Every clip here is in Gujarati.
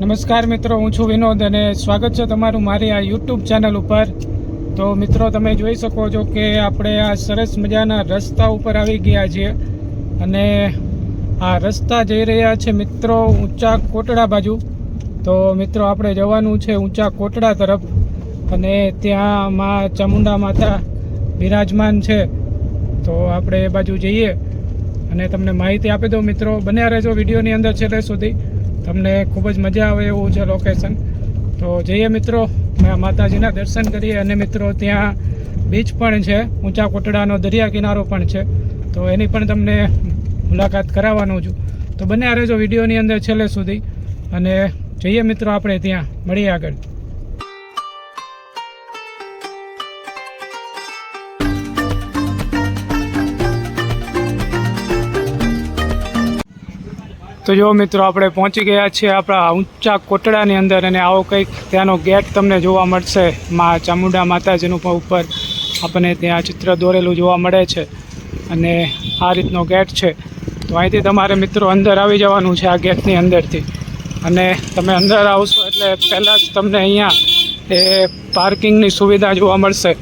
નમસ્કાર મિત્રો, હું છું વિનોદ અને સ્વાગત છે તમારું મારી આ યુટ્યુબ ચેનલ ઉપર. તો મિત્રો, તમે જોઈ શકો છો કે આપણે આ સરસ મજાના રસ્તા ઉપર આવી ગયા છીએ અને આ રસ્તા જઈ રહ્યા છે મિત્રો ઊંચા કોટડા બાજુ. તો મિત્રો, આપણે જવાનું છે ઊંચા કોટડા તરફ અને ત્યાં માં ચામુંડા માતા બિરાજમાન છે. તો આપણે એ બાજુ જઈએ અને તમને માહિતી આપી દઉં મિત્રો. બન્યા રહેજો વિડીયોની અંદર છેલ્લે સુધી. તમને ખૂબ જ મજા આવે એવું છે લોકેશન તો જઈએ મિત્રો, મેં માતાજીના દર્શન કરીએ. અને મિત્રો, ત્યાં બીચ પણ છે, ઊંચા કોટડાનો દરિયા કિનારો પણ છે. તો એની પણ તમને મુલાકાત કરાવવાનું છું. તો બન્યા રહેજો વિડીયોની અંદર છેલ્લે સુધી. અને જઈએ મિત્રો આપણે ત્યાં. મળીએ આગળ. તો જો મિત્રો, આપણે પહોંચી ગયા છીએ આપણા ઊંચા કોટડાની અંદર અને આવો કંઈક ત્યાંનો ગેટ તમને જોવા મળશે. મા ચામુંડા માતાજીનું પણ ઉપર આપણને ત્યાં ચિત્ર દોરેલું જોવા મળે છે અને આ રીતનો ગેટ છે. તો અહીંથી તમારે મિત્રો અંદર આવી જવાનું છે આ ગેટની અંદરથી. અને તમે અંદર આવશો એટલે પહેલાં જ તમને અહીંયા એ પાર્કિંગની સુવિધા જોવા મળશે.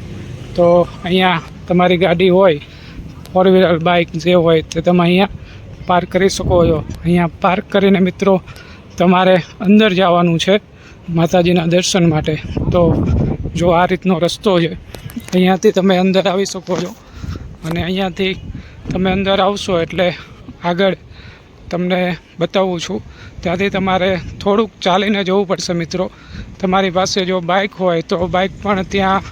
તો અહીંયા તમારી ગાડી હોય ફોર વ્હીલર બાઇક જે હોય તે તમે અહીંયા પાર્ક કરી શકો છો. અહીંયા પાર્ક કરીને મિત્રો તમારે અંદર જવાનું છે માતાજીના દર્શન માટે. તો જો આ રીતનો રસ્તો છે, અહીંયાથી તમે અંદર આવી શકો છો. અને અહીંયાથી તમે અંદર આવશો એટલે આગળ તમને બતાવું છું. ત્યાંથી તમારે થોડુંક ચાલીને જવું પડશે મિત્રો. તમારી પાસે જો બાઇક હોય તો બાઇક પણ ત્યાં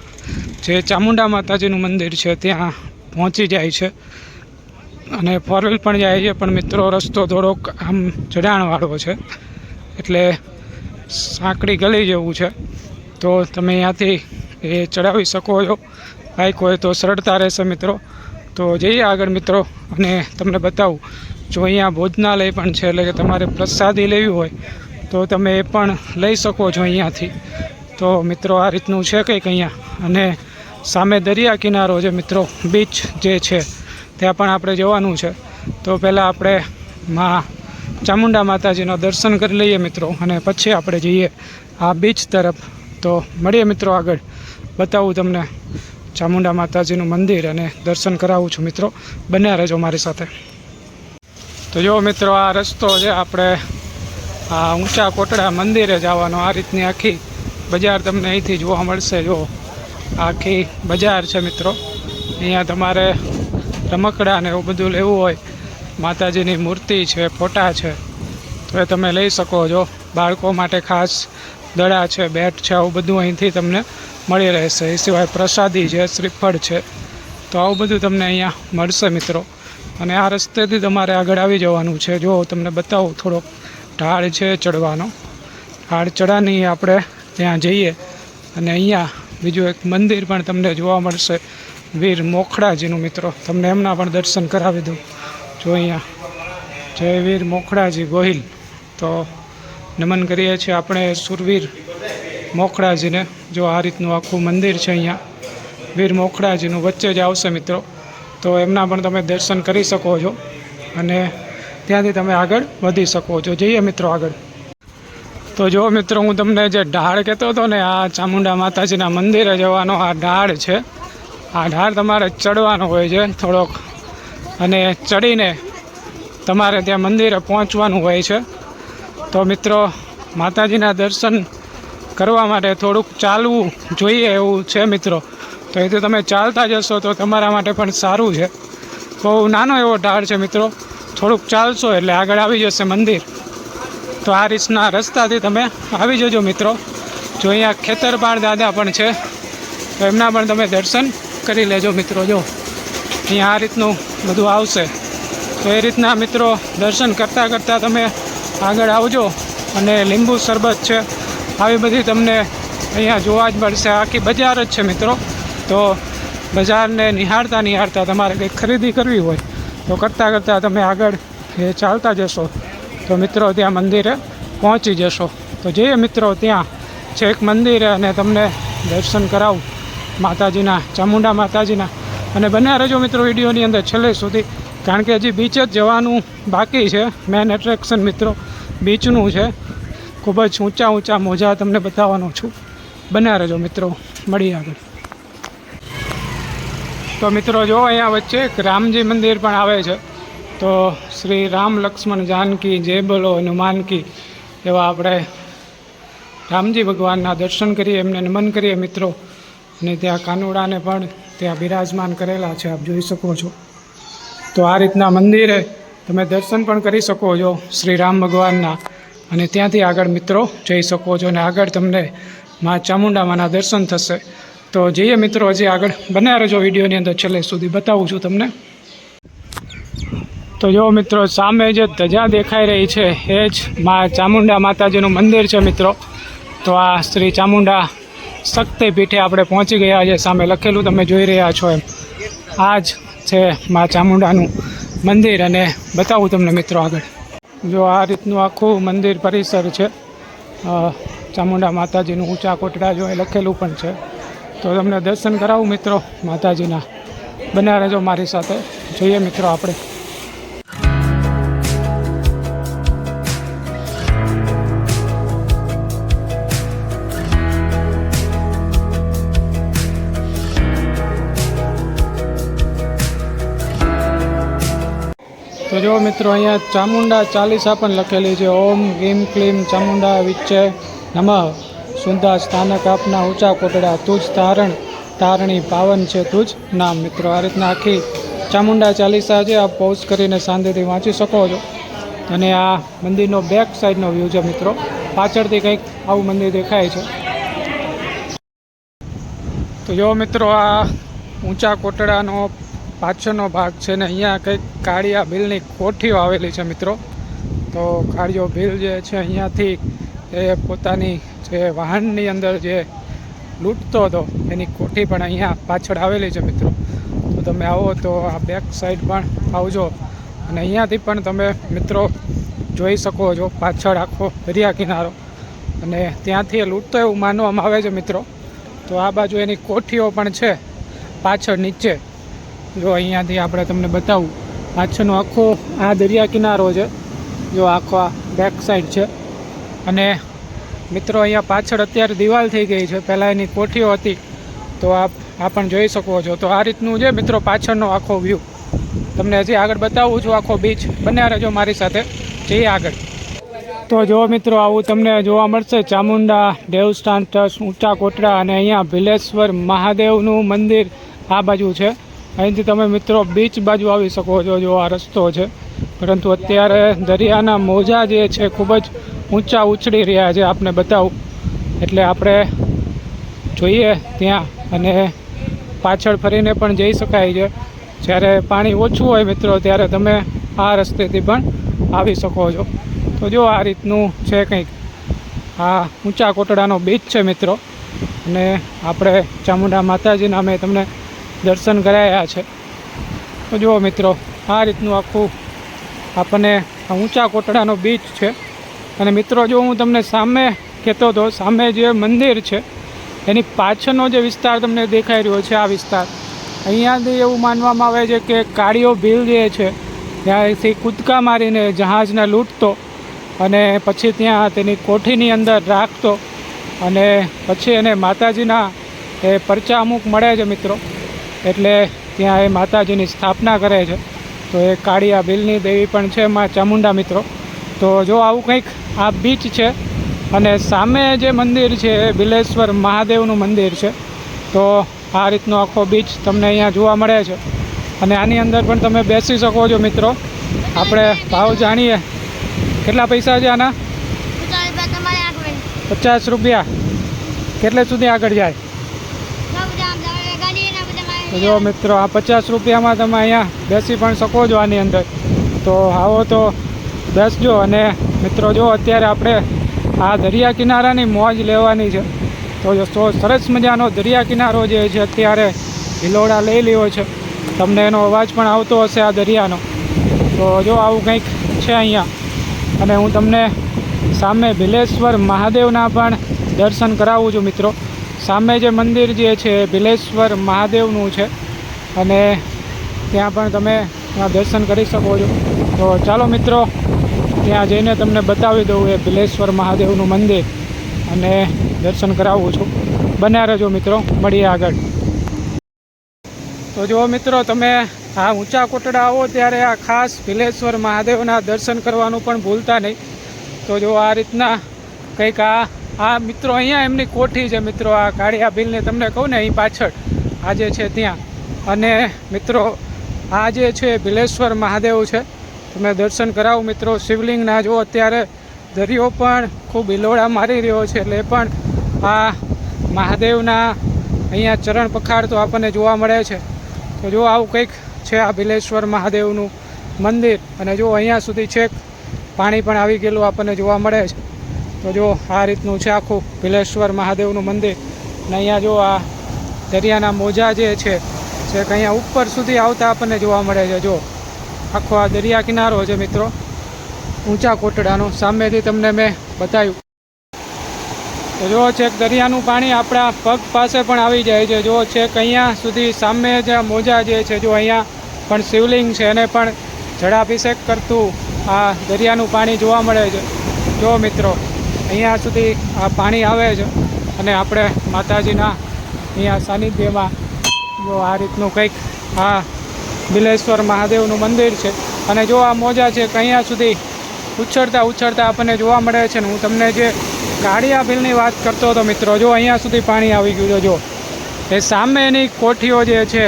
જે ચામુંડા માતાજીનું મંદિર છે, ત્યાં પહોંચી જાય છે. અને ફોર વ્હીલ પણ જાય છે, પણ મિત્રો રસ્તો થોડોક આમ ચઢાણવાળો છે. એટલે સાંકડી ગલી જેવું છે. તો તમે અહીંયાથી એ ચડાવી શકો છો. બાઇક હોય તો સરળતા રહેશે મિત્રો. તો જઈએ આગળ મિત્રો, અને તમને બતાવું. જો અહીંયા ભોજનાલય પણ છે, એટલે કે તમારે પ્રસાદી લેવી હોય, તો તમે એ પણ લઈ શકો છો અહીંયાથી. તો મિત્રો આ રીતનું છે કંઈક અહીંયા. અને સામે દરિયા કિનારો છે મિત્રો, બીચ જે છે. ત્યાં પણ આપણે જવાનું છે. તો પહેલાં આપણે મા ચામુંડા માતાજીના દર્શન કરી લઈએ મિત્રો અને પછી આપણે જઈએ આ બીચ તરફ. તો મળીએ મિત્રો આગળ. બતાવું તમને ચામુંડા માતાજીનું મંદિર અને દર્શન કરાવું છું મિત્રો. બન્યા રહેજો મારી સાથે. તો જો મિત્રો આ રસ્તો છે આપણે આ ઊંચા કોટડા મંદિરે જવાનો. આ રીતની આખી બજાર તમને અહીંથી જોવા મળશે. જો આખી બજાર છે મિત્રો. અહીંયા તમારે રમકડા ને એવું બધું લેવું હોય, માતાજીની મૂર્તિ છે, ફોટા છે, તો એ તમે લઈ શકો છો. બાળકો માટે ખાસ દડા છે, બેટ છે, આવું બધું અહીંથી તમને મળી રહેશે. એ સિવાય પ્રસાદી છે, શ્રીફળ છે, તો આવું બધું તમને અહીંયા મળશે મિત્રો. અને આ રસ્તેથી તમારે આગળ આવી જવાનું છે. જો તમને બતાવું થોડોક ઢાળ છે ચડવાનો. ઢાળ ચડાની આપણે ત્યાં જઈએ અને અહીંયા બીજું એક મંદિર પણ તમને જોવા મળશે. વીર મોખડાજીનું મિત્રો. તમને એમના પણ દર્શન કરાવી દઉં. જો અહીંયા જય વીર મોખડાજી ગોહિલ. તો નમન કરીએ છીએ આપણે સુરવીર મોખડાજીને. જો આ રીતનું આખું મંદિર છે અહીંયા. વીર મોખડાજીનું વચ્ચે જ આવશે મિત્રો. તો એમના પણ તમે દર્શન કરી શકો છો. અને ત્યાંથી તમે આગળ વધી શકો છો. જઈએ મિત્રો આગળ. તો જો મિત્રો હું તમને જે ઢાળ કહેતો હતો ને, આ ચામુંડા માતાજીના મંદિરે જવાનો આ ઢાળ છે. આ ઢાળ તમારે ચડવાનો હોય છે થોડોક. અને ચડીને તમારે ત્યાં મંદિરે પહોંચવાનું હોય છે. તો મિત્રો, માતાજીના દર્શન કરવા માટે થોડુંક ચાલવું જોઈએ એવું છે મિત્રો. તો એથી તમે ચાલતા જશો તો તમારા માટે પણ સારું છે. બહુ નાનો એવો ઢાળ છે મિત્રો. થોડુંક ચાલશો એટલે આગળ આવી જશે મંદિર. તો આ રીતના રસ્તાથી તમે આવી જજો મિત્રો. જો અહીંયા ખેતરપાળ દાદા પણ છે, તો એમના પણ તમે દર્શન કરી લેજો મિત્રો, જો. અહીંયા આ રીતનું બધું આવશે. તો એ રીતના મિત્રો દર્શન કરતાં કરતાં તમે આગળ આવજો અને લીંબુ શરબત છે, આવી બધી તમને અહીંયા જોવા જ મળશે. આખી બજાર જ છે મિત્રો. તો બજારને નિહાળતા નિહાળતા તમારે કંઈક ખરીદી કરવી હોય, તો કરતાં કરતાં તમે આગળ એ ચાલતા જશો. તો મિત્રો ત્યાં મંદિરે પહોંચી જશો. તો જઈએ મિત્રો ત્યાં. છેક મંદિરે અને તમને દર્શન કરાવું. માતાજીના, ચામુંડા માતાજીના. અને બન્યા રહેજો મિત્રો વિડીયોની અંદર છેલ્લે સુધી, કારણ કે હજી બીચ જ જવાનું બાકી છે મેન એટ્રેક્શન મિત્રો બીચનું છે. ખૂબ જ ઊંચા ઊંચા મોજા તમને બતાવવાનો છું. બન્યા રહેજો મિત્રો મળી આગળ. તો મિત્રો જો અહીંયા વચ્ચે એક રામજી મંદિર પણ આવે છે, તો શ્રી રામ લક્ષ્મણ જાનકી, જય બોલો હનુમાનકી એવા આપણે રામજી ભગવાનના દર્શન કરીએ, એમને નમન કરીએ મિત્રો. અને ત્યાં કાનુડાને પણ ત્યાં બિરાજમાન કરેલા છે, આપ જોઈ શકો છો. તો આ રીતના મંદિરે તમે દર્શન પણ કરી શકો છો શ્રી રામ ભગવાનના. અને ત્યાંથી આગળ મિત્રો જઈ શકો છો અને આગળ તમને મા ચામુંડામાના દર્શન થશે. તો જઈએ મિત્રો, હજી આગળ બન્યા રહેજો વિડીયોની અંદર છેલ્લે સુધી બતાવું છું તમને. તો જો મિત્રો, સામે જે ધજા દેખાઈ રહી છે, એ જ મા ચામુંડા માતાજીનું મંદિર છે મિત્રો. તો આ શ્રી ચામુંડા શક્તિપીઠે આપણે પહોંચી ગયા છે સામે લખેલું તમે જોઈ રહ્યા છો એમ. આ જ છે મા ચામુંડાનું મંદિર અને બતાવું તમને મિત્રો આગળ. જો આ રીતનું આખું મંદિર પરિસર છે ચામુંડા માતાજીનું ઊંચા કોટડા જો એ લખેલું પણ છે. તો તમને દર્શન કરાવું મિત્રો માતાજીના. બન્યા રહેજો મારી સાથે. જોઈએ મિત્રો આપણે. જો મિત્રો અહીંયા ચામુંડા ચાલીસા પણ લખેલી છે. ઓમ ગીમ ક્લીમ ચામુંડા વિચ્ચે નમઃ. સુંદર સ્થાનક આપના ઊંચા કોટડા. તુજ તારણ, તારણી પાવન છે તુજ નામ. મિત્રો, આ રીતના આખી ચામુંડા ચાલીસા છે. આપ પોઝ કરીને શાંતિથી વાંચી શકો છો. અને આ મંદિરનો બેક સાઈડનો વ્યૂ છે મિત્રો. પાછળથી કંઈક આવું મંદિર દેખાય છે. તો જો મિત્રો, આ ઊંચા કોટડાનો પાછળનો ભાગ છે ને અહીંયા કંઈક કાળિયા ભીલની કોઠીઓ આવેલી છે મિત્રો. તો કાળિયો ભીલ જે છે અહીંયાથી એ પોતાની જે વાહનની અંદર જે લૂંટતો હતો, એની કોઠી પણ અહીંયા પાછળ આવેલી છે મિત્રો. તો તમે આવો તો આ બેક સાઈડ પણ આવજો. અને અહીંયાથી પણ તમે મિત્રો જોઈ શકો છો, પાછળ આખો દરિયા કિનારો. અને ત્યાંથી એ લૂંટતો એવું માનવામાં આવે છે મિત્રો. તો આ બાજુ એની કોઠીઓ પણ છે, પાછળ નીચે. જો અહીંયાથી આપણે તમને બતાવું, પાછળનો આખો આ દરિયા કિનારો છે. જો આખો આ બેક સાઈડ છે. અને મિત્રો અહીંયા પાછળ અત્યારે દિવાલ થઈ ગઈ છે. પહેલાં એની કોઠીઓ હતી. તો આપ આ પણ જોઈ શકો છો. તો આ રીતનું છે મિત્રો પાછળનો આખો વ્યૂ તમને હજી આગળ બતાવું છું આખો બીચ બન્યા રહેજો મારી સાથે. જઈએ આગળ. તો જો મિત્રો આવું તમને જોવા મળશે, ચામુંડા દેવસ્થાન ટ્રસ્ટ, ઊંચા કોટડા અને અહીંયા ભીલેશ્વર મહાદેવનું મંદિર આ બાજુ છે. અહીંથી તમે મિત્રો બીચ બાજુ આવી શકો છો, જો આ રસ્તો છે. પરંતુ અત્યારે દરિયાના મોજા જે છે ખૂબ જ ઊંચા ઉછળી રહ્યા છે, આપને બતાવું. એટલે આપણે જોઈએ ત્યાં અને પાછળ ફરીને પણ જઈ શકાય છે. જ્યારે પાણી ઓછું હોય મિત્રો, ત્યારે તમે આ રસ્તેથી પણ આવી શકો છો. તો જો આ રીતનું છે કંઈક. આ ઊંચા કોટડાનો બીચ છે મિત્રો. અને આપણે ચામુંડા માતાજીના મેં તમને દર્શન કરાયા છે. તો જુઓ મિત્રો, આ રીતનું આખું આપણને ઊંચા કોટડાનો બીચ છે. અને મિત્રો, જો હું તમને સામે કહેતો હતો સામે જે મંદિર છે, એની પાછળનો જે વિસ્તાર તમને દેખાઈ રહ્યો છે, આ વિસ્તાર. અહીંયાથી એવું માનવામાં આવે છે કે કાળીઓ ભીલ જે છે. ત્યાંથી કૂદકા મારીને જહાજને લૂંટતો અને પછી ત્યાં તેની કોઠીની અંદર રાખતો અને પછી એને માતાજીના એ પરચા અમુક મળે છે મિત્રો. એટલે ત્યાં એ માતાજીની સ્થાપના કરે છે. તો એ કાળિયા બિલની દેવી પણ છે માં ચામુંડા મિત્રો. તો જો આવું કંઈક આ બીચ છે અને સામે જે મંદિર છે એ બિલેશ્વર મહાદેવનું મંદિર છે. તો આ રીતનો આખો બીચ તમને અહીંયા જોવા મળે છે. અને આની અંદર પણ તમે બેસી શકો છો મિત્રો. આપણે ભાવ જાણીએ. કેટલા પૈસા છે આના? પચાસ રૂપિયા. કેટલે સુધી આગળ જાય ના બધા આમ તમારે ગાડી ના બધા મારે તો જો મિત્રો, આ પચાસ રૂપિયામાં તમે અહીંયા બેસી પણ શકો છો આની અંદર. તો આવો તો બેસજો અને મિત્રો, જો અત્યારે આપણે આ દરિયા કિનારાની મોજ લેવાની છે. તો જો સરસ મજાનો દરિયા કિનારો જે છે અત્યારે હિલોડા લઈ લીધો છે. તમને એનો અવાજ પણ આવતો હશે આ દરિયાનો. તો જો આવું કંઈક છે અહીંયા. અને હું તમને સામે ભીલેશ્વર મહાદેવના પણ દર્શન કરાવું છું મિત્રો. સામે જે મંદિર જે છે, ભીલેશ્વર મહાદેવનું છે. અને ત્યાં પણ તમે ત્યાં દર્શન કરી શકો છો. તો ચાલો મિત્રો, ત્યાં જઈને તમને બતાવી દઉં એ ભિલેશ્વર મહાદેવનું મંદિર અને દર્શન કરાવું છું. બન્યા રહેજો મિત્રો, મળીએ આગળ. તો જો મિત્રો, તમે આ ઊંચા કોટડા આવો ત્યારે આ ખાસ ભિલેશ્વર મહાદેવના દર્શન કરવાનું પણ ભૂલતા નહીં. તો જો આ રીતના કંઈક આ આ મિત્રો, અહીંયા એમની કોઠી છે, મિત્રો, આ કાળિયા ભીલને, તમને કહું ને, અહીં પાછળ, આજે છે ત્યાં. અને, મિત્રો, આ જે છે, ભિલેશ્વર મહાદેવ છે, તમે દર્શન કરાવો, મિત્રો, શિવલિંગના જો અત્યારે દરિયો પણ ખૂબ હિલોળા મારી રહ્યો છે, એટલે પણ આ મહાદેવના અહીંયા ચરણ પખાડ તો આપણને જોવા મળે છે. તો જો આવું કંઈક છે આ ભિલેશ્વર મહાદેવનું મંદિર, અને જો અહીંયા સુધી છેક પાણી પણ આવી ગયેલું આપણને જોવા મળે છે. તો જો આ રીતનું છે આખું ભીલેશ્વર મહાદેવનું મંદિર. અને અહીંયા જો આ દરિયાના મોજા જે છે, જે અહીંયા ઉપર સુધી આવતા આપણને જોવા મળે છે, જો. આખો આ દરિયા કિનારો છે મિત્રો. ઊંચા કોટડાનો. સામેથી તમને મેં બતાવ્યું. તો જો છેક દરિયાનું પાણી આપણા પગ પાસે પણ આવી જાય છે, જો છેક અહીંયા સુધી સામે જે મોજા જે છે, જો અહીંયા પણ શિવલિંગ છે, એને પણ જળાભિષેક કરતું આ દરિયાનું પાણી જોવા મળે છે. જો મિત્રો અહીંયા સુધી આ પાણી આવે છે અને આપણે માતાજીના અહીંયા સાનિધ્યમાં જો આ રીતનું કંઈક, આ બિલેશ્વર મહાદેવનું મંદિર છે. અને જો આ મોજા છે અહીંયા સુધી ઉછળતા ઉછળતા આપણને જોવા મળે છે ને હું તમને જે કાળિયા ભીલની વાત કરતો હતો મિત્રો, જો અહીંયા સુધી પાણી આવી ગયું છે, જો. એ સામેની કોઠીઓ જે છે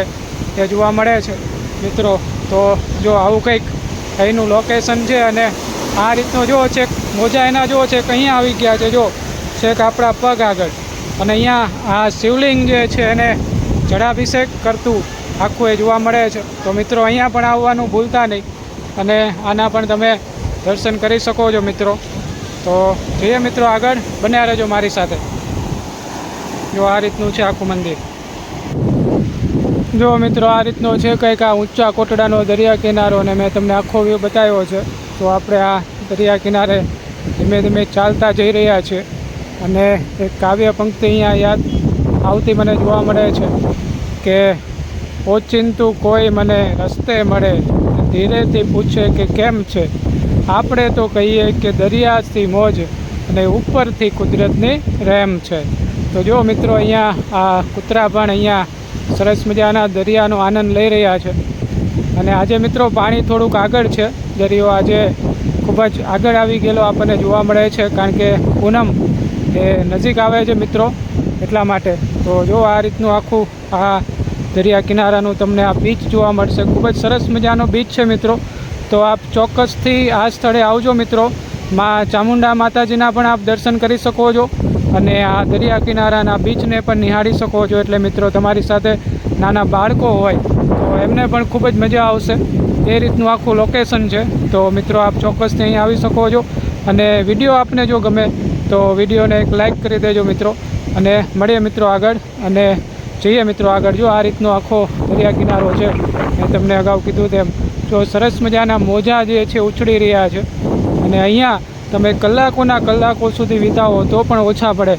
એ જોવા મળે છે. મિત્રો, તો જો આવું કંઈક અહીંનું લોકેશન છે અને આ રીતનું જો છે મોજા એના જો છે અહીંયા આવી ગયા છે, જો. છેક આપણા પગ આગળ. અને અહીંયા આ શિવલિંગ જે છે એને જળાભિષેક કરતું આખું એ જોવા મળે છે. તો મિત્રો, અહીંયા પણ આવવાનું ભૂલતા નહીં. અને આના પણ તમે દર્શન કરી શકો છો, મિત્રો. તો જઈએ મિત્રો આગળ. બન્યા રહેજો મારી સાથે. જો આ રીતનું છે આખું મંદિર. જો મિત્રો, આ રીતનો છે કંઈક આ ઊંચા કોટડાનો દરિયા કિનારો, અને મેં તમને આખો વ્યૂ બતાવ્યો છે. તો આપણે આ દરિયા કિનારે ધીમે ધીમે ચાલતા જઈ રહ્યા છે. અને એક કાવ્ય પંક્તિ અહીંયા યાદ આવતી મને જોવા મળે છે કે, ઓચિંતું કોઈ મને રસ્તે મળે, ધીરેથી પૂછે કે કેમ છે? આપણે તો કહીએ કે દરિયાથી મોજ અને ઉપરથી કુદરતની રેમ છે. તો જો મિત્રો અહીંયા આ કૂતરા પણ અહીંયા સરસ મજાના દરિયાનો આનંદ લઈ રહ્યા છે. અને આજે મિત્રો પાણી થોડુંક આગળ છે. દરિયો આજે ખૂબ જ આગળ આવી ગયેલો આપણને જોવા મળે છે, કારણ કે પૂનમ એ નજીક આવે છે મિત્રો એટલા માટે. તો જો આ રીતનું આખું આ દરિયા કિનારાનું તમને આ બીચ જોવા મળશે. ખૂબ જ સરસ મજાનો બીચ છે મિત્રો. તો આપ ચોક્કસથી આ સ્થળે આવજો મિત્રો. માં ચામુંડા માતાજીના પણ આપ દર્શન કરી શકો છો અને આ દરિયા કિનારાના બીચને પણ નિહાળી શકો છો. એટલે મિત્રો તમારી સાથે નાના બાળકો હોય તો એમને પણ ખૂબ જ મજા આવશે. એ રીતનું આખું લોકેશન છે. તો મિત્રો, આપ ચોક્કસથી અહીં આવી શકો છો. અને વીડિયો આપને જો ગમે, તો વિડીયોને એક લાઈક કરી દેજો મિત્રો. અને મળીએ મિત્રો આગળ. અને જઈએ મિત્રો આગળ. જો આ રીતનો આખો દરિયા કિનારો છે, મેં તમને અગાઉ કીધું તેમ. જો સરસ મજાના મોજા જે છે, ઉછળી રહ્યા છે. અને અહીંયા તમે કલાકોના કલાકો સુધી વિતાવો, તો પણ ઓછા પડે.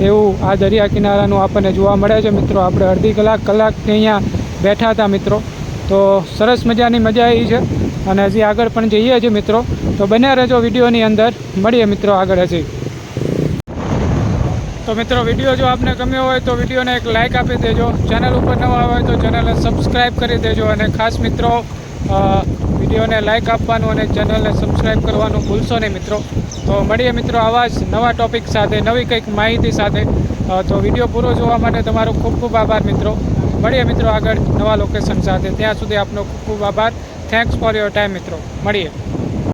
એવું આ દરિયા કિનારાનું આપણને જોવા મળે છે મિત્રો. આપણે અડધી કલાક, કલાકથી અહીંયા બેઠા હતા મિત્રો. તો સરસ મજાની મજા આવી છે. અને હજી આગળ પણ જઈએ છીએ મિત્રો. તો બન્યા રહેજો વિડીયોની અંદર. મળીએ મિત્રો આગળ હજી. તો મિત્રો, વીડિયો જો આપને ગમ્યો હોય તો વિડીયોને એક લાઇક આપી દેજો. ચેનલ ઉપર નવા હોય તો ચેનલને સબસ્ક્રાઈબ કરી દેજો. અને ખાસ મિત્રો વિડીયોને લાઇક આપવાનું અને ચેનલને સબસ્ક્રાઈબ કરવાનું ભૂલશો નહીં મિત્રો. તો મળીએ મિત્રો આવા જ નવા ટોપિક સાથે, નવી કંઈક માહિતી સાથે. તો વીડિયો પૂરો જોવા માટે તમારો ખૂબ ખૂબ આભાર મિત્રો. મળીએ મિત્રો આગળ નવા લોકેશન સાથે. ત્યાં સુધી આપનો ખૂબ ખૂબ આભાર. થેન્ક્સ ફોર યોર ટાઈમ મિત્રો. મળીએ.